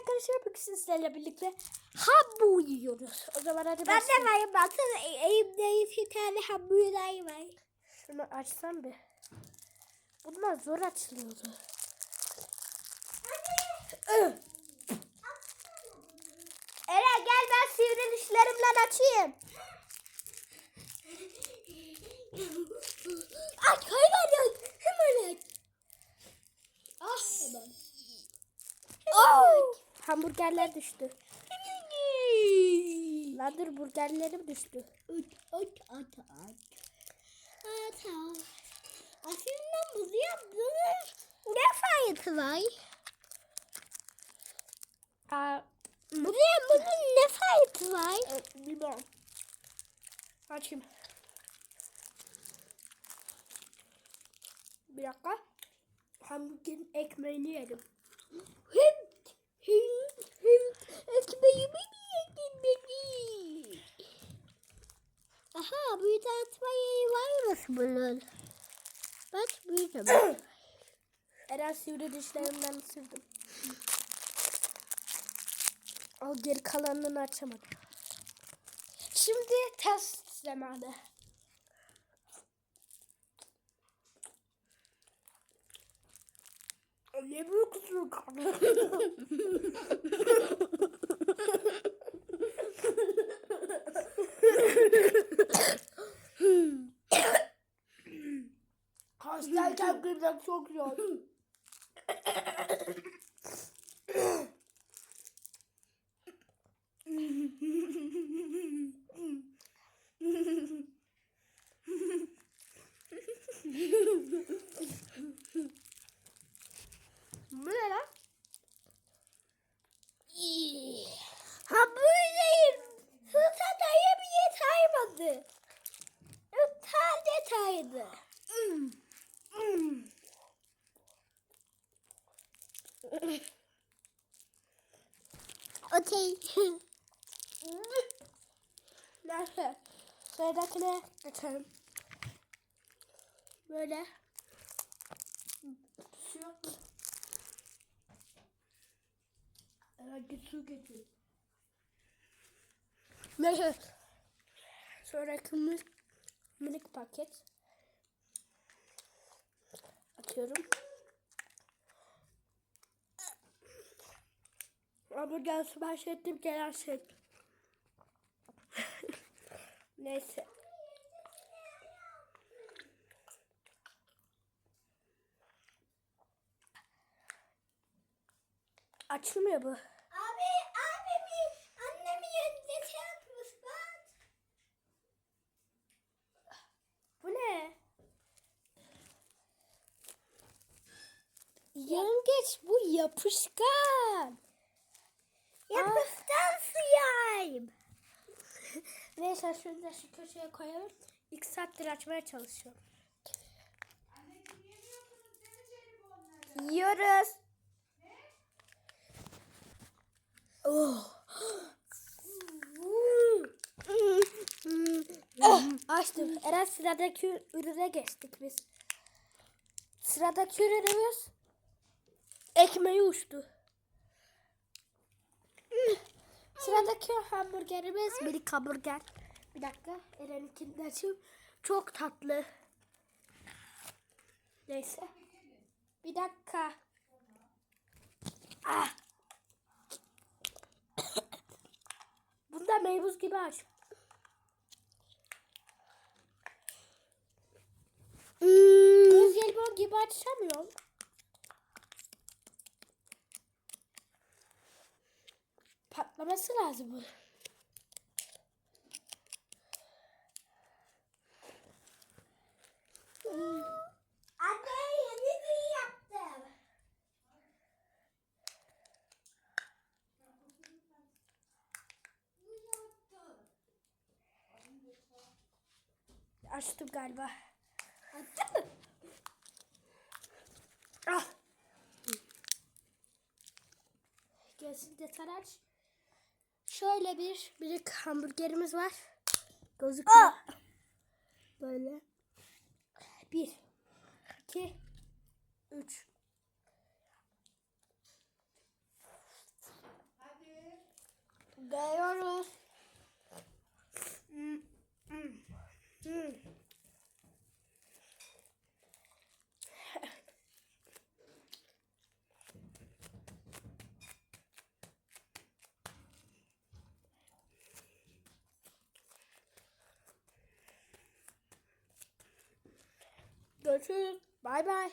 arkadaşlar bugün sizlerle birlikte hamburger yiyoruz. O zaman hadi Ben de başlayalım. varım. Baksana elimde iki tane hamburger var. Şunu açsam bir. Bunlar zor açılıyordu. Ih! Eren gel ben sivri dişlerimle açayım. Aç hemen aç. Hemen aç. Ah hemen. Oh! Hamburgerler düştü. Lan dur burgerlerim düştü. Aç aç aç aç. Aç aç. Aslında bunu yaptınız. Ne faydası var? Aa, Buraya bunun ne faydası var? e, bilmiyorum. Açayım. Bir dakika. Hamburgerin ekmeğini yedim. Hem ekmeğimi yedin beni. Aha bir atma yeri varmış bunun. Bak burada. Eren sivri dişlerimden ısırdım. Al geri kalanını açamadım. Şimdi test zamanı. Ne büyük ısırık. Hastayken gülmek çok zor. Okey. Neyse. Sıradakine geçelim. Böyle. Su? Herhalde su getir. Neyse. Sonraki minik, minik paket. Atıyorum. Hamburger sipariş ettim gelen şey. Neyse. Açılmıyor bu. Abi, abimi, annemi yanında şey yapmış bak. Bu ne? Yengeç bu yapışkan. Neyse şunu da şu köşeye koyalım. İlk saattir açmaya çalışıyorum. Yiyoruz. Oh. oh, açtım. Eren sıradaki ürüne geçtik biz. Sıradaki ürünümüz ekmeği uçtu. Sıradaki hamburgerimiz minik hamburger. Bir dakika Eren'inkini de açayım. Çok tatlı. Neyse. Bir dakika. Ah. Bunda meybuz gibi aç. Göz jelibon gibi açamıyorum. Patlaması lazım bunun. Açtım galiba. Açtın mı? Ah. Gelsin de sen aç. Şöyle bir bir hamburgerimiz var. Gözüküyor. Böyle. Bir. iki, Üç. Görüşürüz. Bay bay.